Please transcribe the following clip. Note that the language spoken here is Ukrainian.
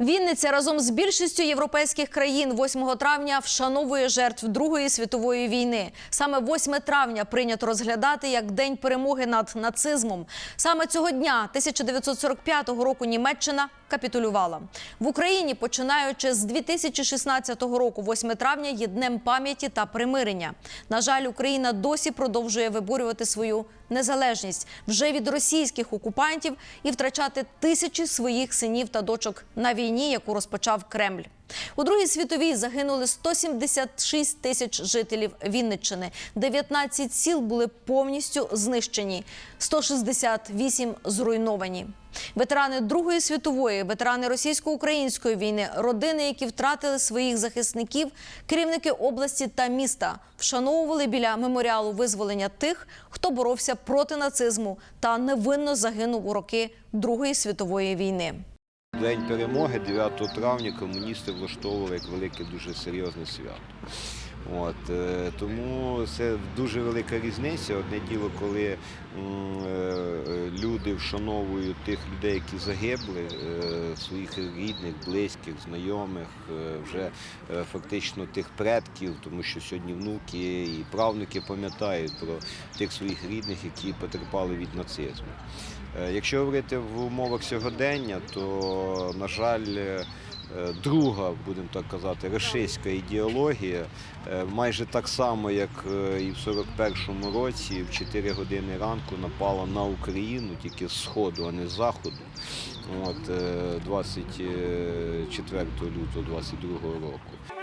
Вінниця разом з більшістю європейських країн 8 травня вшановує жертв Другої світової війни. Саме 8 травня прийнято розглядати як День перемоги над нацизмом. Саме цього дня 1945 року Німеччина капітулювала в Україні. Починаючи з 2016 року, 8 травня є днем пам'яті та примирення. На жаль, Україна досі продовжує виборювати свою незалежність вже від російських окупантів і втрачати тисячі своїх синів та дочок на війні, яку розпочав Кремль. У Другій світовій загинули 176 тисяч жителів Вінниччини. 19 сіл були повністю знищені, 168 зруйновані. Ветерани Другої світової, ветерани російсько-української війни, родини, які втратили своїх захисників, керівники області та міста вшановували біля меморіалу визволення тих, хто боровся проти нацизму та невинно загинув у роки Другої світової війни. День перемоги 9 травня комуністи влаштовували як велике дуже серйозне свято. От, е, тому це дуже велика різниця. Одне діло, коли м, е, вшановую тих людей, які загибли, е, своїх рідних, близьких, знайомих, е, вже е, фактично тих предків, тому що сьогодні внуки і правнуки пам'ятають про тих своїх рідних, які потерпали від нацизму. Якщо говорити в умовах сьогодення, то, на жаль, друга, будемо так казати, рашистська ідеологія е, майже так само, як е, і в 41-му році, в 4 години ранку напала на Україну тільки з сходу, а не з заходу. От, е, 24 лютого 22 року.